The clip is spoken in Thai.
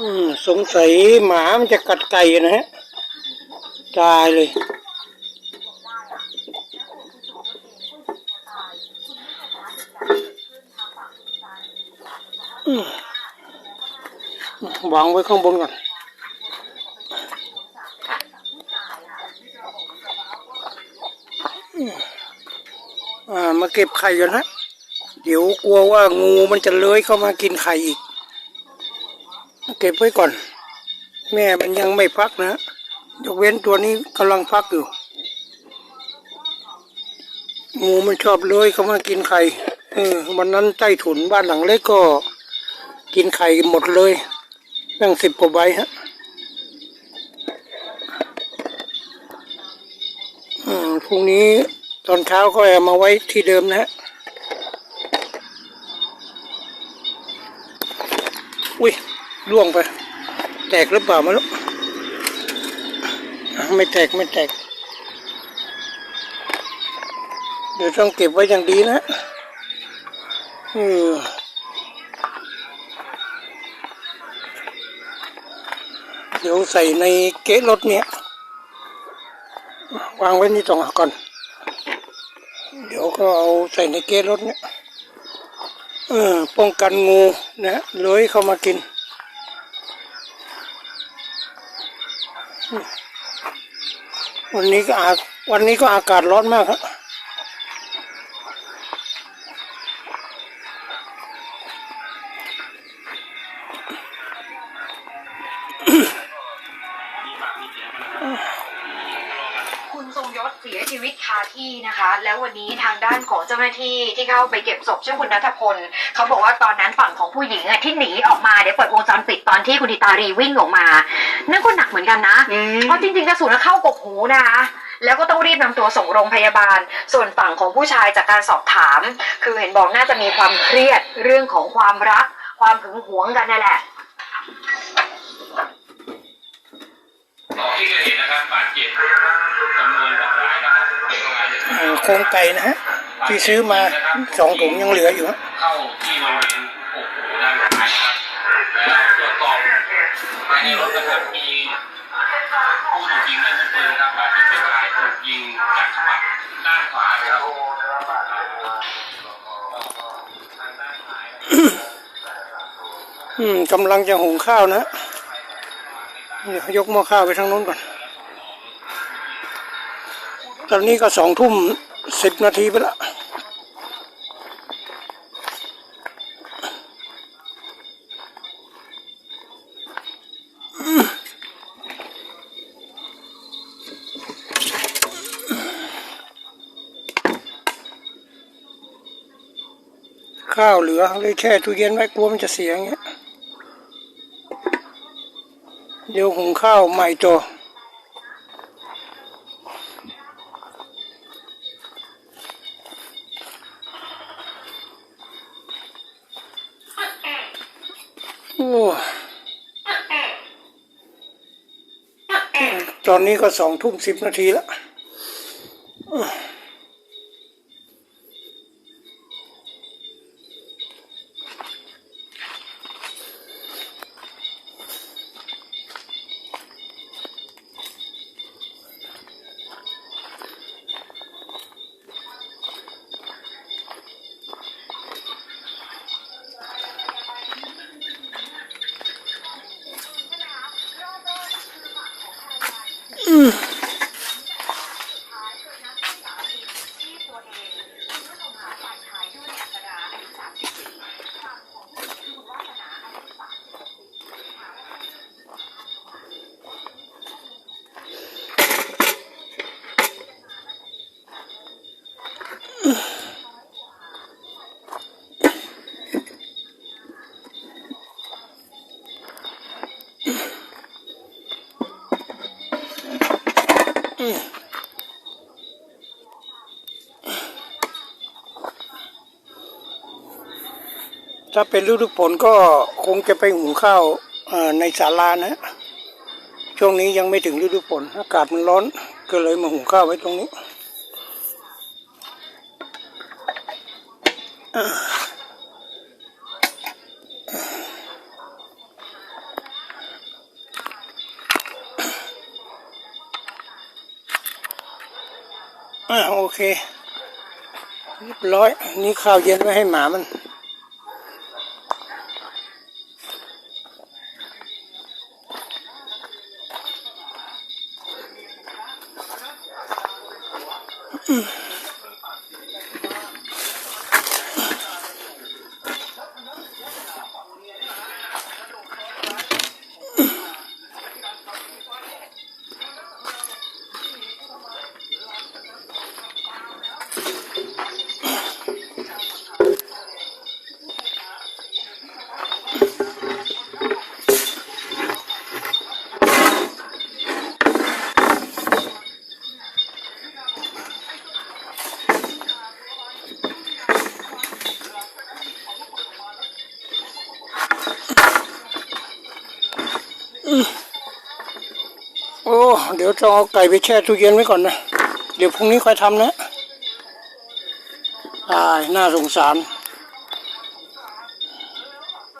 อืมสงสัยหมามันจะกัดไก่นะฮะตายเลยวางไว้ข้างบนก่อนมาเก็บไข่กันฮะเดี๋ยวกลัวว่างูมันจะเลื้อยเข้ามากินไข่อีก เก็บไว้ก่อน แม่มันยังไม่ฟักนะยกเว้นตัวนี้กำลังฟักอยู่งูมันชอบเลยเขามากินไข่เออวันนั้นใต้ถุนบ้านหลังเล็กก็กินไข่หมดเลยตั้งสิบกว่าใบฮะอพรุ่งนี้ตอนเช้าก็เอามาไว้ที่เดิมนะฮะ อุ้ย ล่วงไป แตกหรือเปล่าไม่รู้ไม่แตกไม่แตก เดี๋ยวต้องเก็บไว้อย่างดีนะเออเดี๋ยวใส่ในเก๊ะรถเนี่ยวางไว้นี่ตรงก่อน เดี๋ยวก็เอาใส่ในเก๊ะรถเนี่ยเออป้องกันงูนะเลื้อยเข้ามากิน วันนี้ก็อาวันนี้ก็อากาศร้อนมากครับ เสียชีวิตคาที่นะคะ แล้ววันนี้ทางด้านของเจ้าหน้าที่ที่เข้าไปเก็บศพชื่อคุณนัทพลเขาบอกว่าตอนนั้นฝั่งของผู้หญิงอะที่หนีออกมาเดี๋ยวเปิดวงจรปิดตอนที่คุณธิตารีวิ่งออกมา นั่นก็หนักเหมือนกันนะเพราะจริงๆกระสุนเข้ากกหูนะคะแล้วก็ต้องรีบนำตัวส่งโรงพยาบาล ส่วนฝั่งของผู้ชายจากการสอบถาม คือเห็นบอกน่าจะมีความเครียดเรื่องของความรัก ความหึงหวงกันนั่นแหละต่อที่เกิดเหตุนะครับบาดเจ็บ ครงไก่นะฮะที่ซื้อมาสองถุงยังเหลืออยู่เข้าที่บริเวณกกหูด้านซ้ายครับและตรวจสอบภายในรถนะครับมีผู้ถูกยิงด้วยอาวุธปืนนะครับบาดเจ็บเป็นรายถูกยิงจากขมับด้านขวานะครับอืมกำลังจะหุงข้าวนะเดี๋ยวยกหม้อข้าวไปทางนู้นก่อน ตอนนี้ก็สองทุ่ม สิบนาทีไปละข้าวเหลือเลยแช่ตู้เย็นไว้กลัวมันจะเสียงเงี้ย เดี๋ยวหุงข้าวใหม่ตัว ตอนนี้ก็สองทุ่มสิบนาทีแล้ว ถ้าเป็นฤดูฝนก็คงจะไปหุงข้าวในศาลานะช่วงนี้ยังไม่ถึงฤดูฝนอากาศมันร้อนก็เลยมาหุงข้าวไว้ตรงนี้โอเคเรียบร้อย นี่ข้าวเย็นไว้ให้หมามัน Mm. โอ้ เดี๋ยวจะเอาไก่ไปแช่ตู้เย็นไว้ก่อนนะ เดี๋ยวพรุ่งนี้ค่อยทำนะตายน่าสงสาร